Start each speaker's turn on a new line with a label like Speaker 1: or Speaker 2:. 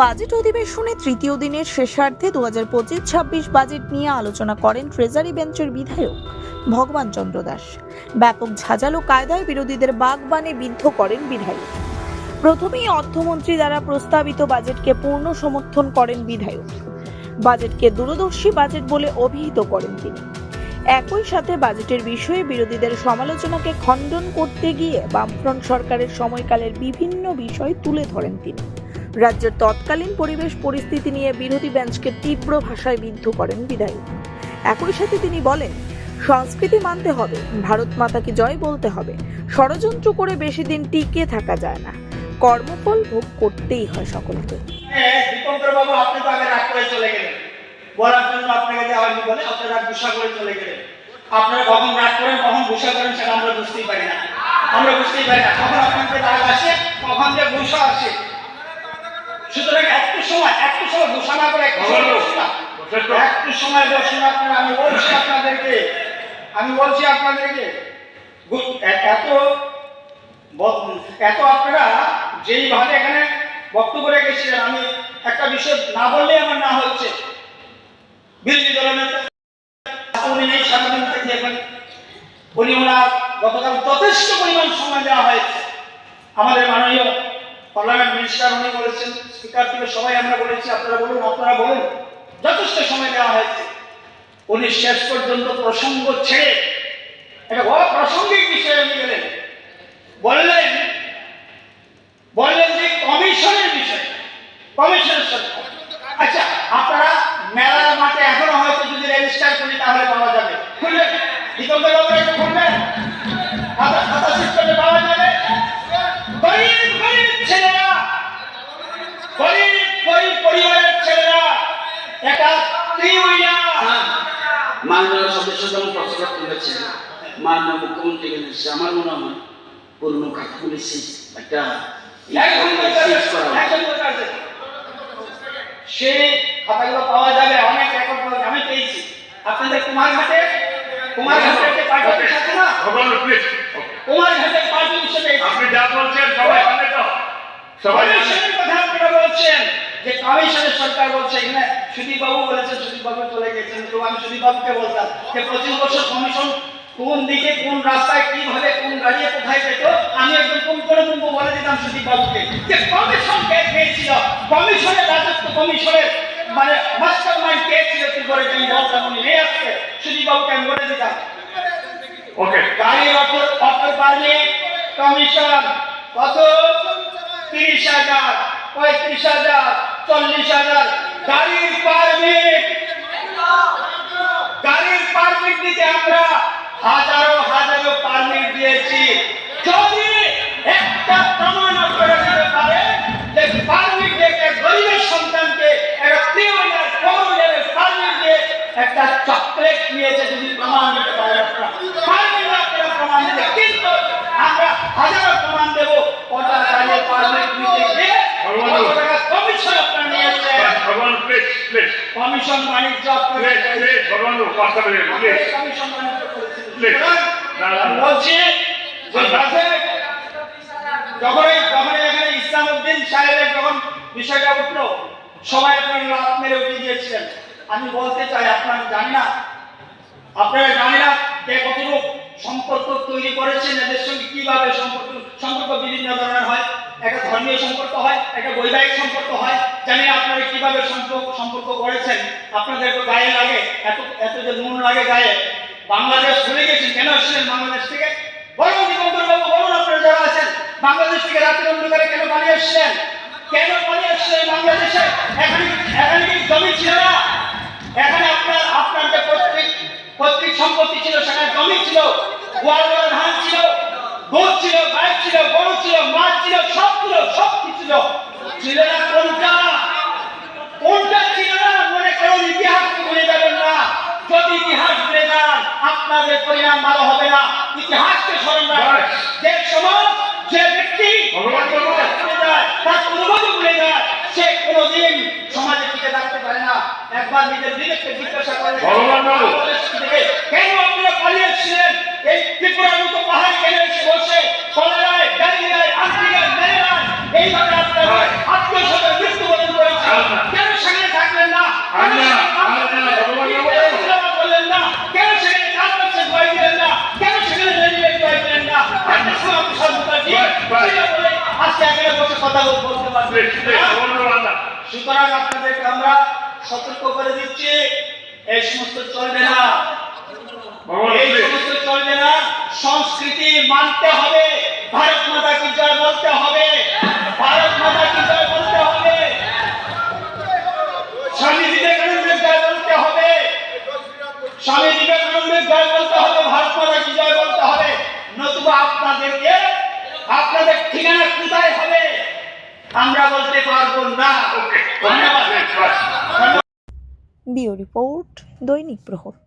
Speaker 1: Budget অধিবেশনে তৃতীয় দিনের শেষার্ধে দু হাজার পঁচিশ ছাব্বিশ বাজেট নিয়ে আলোচনা করেন ট্রেজারি বেঞ্চের বিধায়ক ভগবান চন্দ্র দাস। ব্যাপক ঝাঁঝালো কায়দায় বিরোধীদের বাগবানে বিদ্ধ করেন বিধায়ক। প্রথমেই অর্থমন্ত্রী দ্বারা প্রস্তাবিত বাজেটকে পূর্ণ সমর্থন করেন বিধায়ক। বাজেটকে দূরদর্শী বাজেট বলে অভিহিত করেন তিনি। একই সাথে বাজেটের বিষয়ে বিরোধীদের সমালোচনাকে খণ্ডন করতে গিয়ে বামফ্রন্ট সরকারের সময়কালের বিভিন্ন বিষয় তুলে ধরেন তিনি। রাজ্যের তৎকালীন পরিবেশ পরিস্থিতি নিয়ে বিরোধী বেঞ্চকে তীব্র ভাষায় বিদ্ধ করেন বিধায়ক। একই সাথে তিনি বলেন সংস্কৃতি মানতে হবে ভারত মাতাকে জয় বলতে হবে। ষড়যন্ত্র করে বেশি দিন টিকে থাকা যায় না। কর্মফল ভোগ করতেই হয় সকলকে।
Speaker 2: হ্যাঁ, আমরা বুঝতেই পারি না। কখন আসে কখন যে আসে। সুতরাং একটু সময় একটু সময় না করে একটু। একটু সময় বসুন আপনারা আমি বলছি আপনাদেরকে আমি বলছি আপনাদেরকে এত এত আপনারা যেইভাবে এখানে বক্তব্য রেখেছিলেন আমি একটা বিষয় না বললেই আমার না হচ্ছে। বিরোধী দলনেতা উনি নেই সারাদিন থেকে এখানে? উনি ওনার গতকাল যথেষ্ট পরিমাণ সময় দেওয়া হয়েছে। আমাদের মাননীয় মিনিস্টার উনি বলেছেন, স্পিকার থেকে সবাই আমরা বলেছি, আপনারা বলুন আপনারা বলুন। যথেষ্ট সময় দেওয়া হয়েছে। উনি শেষ পর্যন্ত প্রসঙ্গ ছেড়ে একটা বড় প্রাসঙ্গিক বিষয়ে উনি গেলেন। বললেন বললেন যে কমিশনের বিষয়, কমিশনের সাথে আচ্ছা আপনারা মেলার মাঠে এখনও হয়তো যদি রেজিস্টার করি, তাহলে পাওয়া যাবে। খুলবেন
Speaker 3: মাননীয় সদস্য যেমন প্রশ্ন তুলেছেন মাননীয় মুখ্যমন্ত্রী এসেছে আমার মনে হয় পুরনো খাতগুলি একটা।
Speaker 2: সেই খাতাগুলো পাওয়া যাবে অনেক রেকর্ড পাওয়া আমি পেয়েছি। আপনাদের কুমারঘাটে কুমারঘাটের যে পার্টি অফিস আছে না কুমারঘাটের পার্টি অফিসে
Speaker 4: আপনি যা বলছেন সবাই তো সবাই জানে
Speaker 2: কমিশনের কথা আপনারা বলছেন যে কমিশনের সরকার বলছে এখানে সুদীপ বাবু বলেছেন সুদীপ চলে গেছেন। তো আমি সুদীপ বলতাম যে পঁচিশ বছর কমিশন কোন দিকে কোন রাস্তায় কীভাবে কোন গাড়িয়ে কোথায় যেত আমি একদম কোন করে মুখ বলে দিতাম সুদীপ যে কমিশন কে খেয়েছিল কমিশনের রাজত্ব কমিশনের মানে মাস্টার মাইন্ড কে ছিল কি করে আমি বলতাম উনি নেই আসছে সুদীপ আমি বলে দিতাম।
Speaker 4: ওকে
Speaker 2: গাড়ির অটো পারমিট কমিশন কত? তিরিশ হাজার পঁয়ত্রিশ হাজার চল্লিশ হাজার গাড়ির পারমিট গাড়ির পারমিট দিতে আমরা হাজারো হাজারো পারমিট দিয়েছি যদি একটা প্রমাণ আপনারা দিতে পারে যে পারমিট দিয়ে একটা গরিবের সন্তানকে একটা প্রিমিয়ার কমনের পারমিট দিয়ে একটা চকলেট নিয়েছে যদি প্রমাণ দিতে পারে আপনারা পারমিট আপনারা প্রমাণ দিতে কিন্তু আমরা হাজারো প্রমাণ দেবো কটা গাড়ির পারমিট নিতে গিয়ে কত টাকা কমিশন আপনারা নিয়েছেন
Speaker 4: ভগবান প্লিজ প্লিজ
Speaker 2: কমিশন বাণিজ্য কমিশন বাণিজ্য। বলছি যখন যখন এখানে ইসলাম উদ্দিন সাহেবের যখন বিষয়টা উঠল সবাই আপনার লাভ মেরে উঠে গিয়েছিলেন আমি বলতে চাই আপনার জানি না আপনারা জানি না কে কতটুকু সম্পর্ক তৈরি করেছেন এদের সঙ্গে কীভাবে সম্পর্ক সম্পর্ক বিভিন্ন ধরনের হয়। একটা ধর্মীয় সম্পর্ক হয়, একটা বৈবাহিক সম্পর্ক হয়। জানি আপনারা কীভাবে সম্পর্ক সম্পর্ক করেছেন। আপনাদের তো গায়ে লাগে, এত এত যে নুন লাগে গায়ে। বাংলাদেশ ভুলে গেছেন কেন আসছিলেন বাংলাদেশ থেকে? বলুন দীপঙ্কর বাবু, বলুন আপনারা যারা আছেন, বাংলাদেশ থেকে রাতের অন্ধকারে কেন পালিয়ে এসছিলেন কেন পালিয়ে এসছিলেন বাংলাদেশে? এখানে এখানে কি জমি ছিল না? এখানে আপনার আপনার যে পৈতৃক পৈতৃক সম্পত্তি ছিল, সেখানে জমি ছিল। গোয়াল দুধ ছিল বাইক ছিল বড় ছিল মাছ ছিল সব ছিল সব কিছু ছিল। ছিল না কোনটা? কোনটা ছিল না? মনে করুন ইতিহাস ভুলে যাবেন না। যদি ইতিহাস ভুলে যান আপনাদের পরিণাম ভালো হবে না। ইতিহাসকে স্মরণ রাখবেন। যে সমাজ একবার নিজের বিবেককে জিজ্ঞাসা করলেন কেন আপনারা পালিয়েছিলেন? এই ত্রিপুরার মতো পাহাড় কেন এসে বসে কলেরায় ডায়রিয়ায় আফ্রিকায় ম্যালেরায় এইভাবে আপনারা আত্মীয় স্বজন মৃত্যুবরণ করেছেন। কেন সেখানে থাকলেন না? আজকে এখানে
Speaker 4: বসে কথা বলতে পারবেন।
Speaker 2: সুতরাং আপনাদেরকে আমরা সতর্ক করে দিচ্ছে এই সমস্ত চলবে না। এই সমস্ত চলবে না সংস্কৃতি মানতে হবে ভারত মাতা কি জয় বলতে হবে ভারত মাতা কি জয় বলতে হবে স্বামী বিবেকানন্দের জয় বলতে হবে স্বামী বিবেকানন্দের জয় বলতে হবে ভারত মাতা কি জয় বলতে হবে। নতুবা আপনাদেরকে আপনাদের ঠিকানা কোথায় হবে? আমরা বলতে পারব না।
Speaker 4: ওকে
Speaker 2: ধন্যবাদ
Speaker 1: বিও রিপোর্ট দৈনিক প্রহর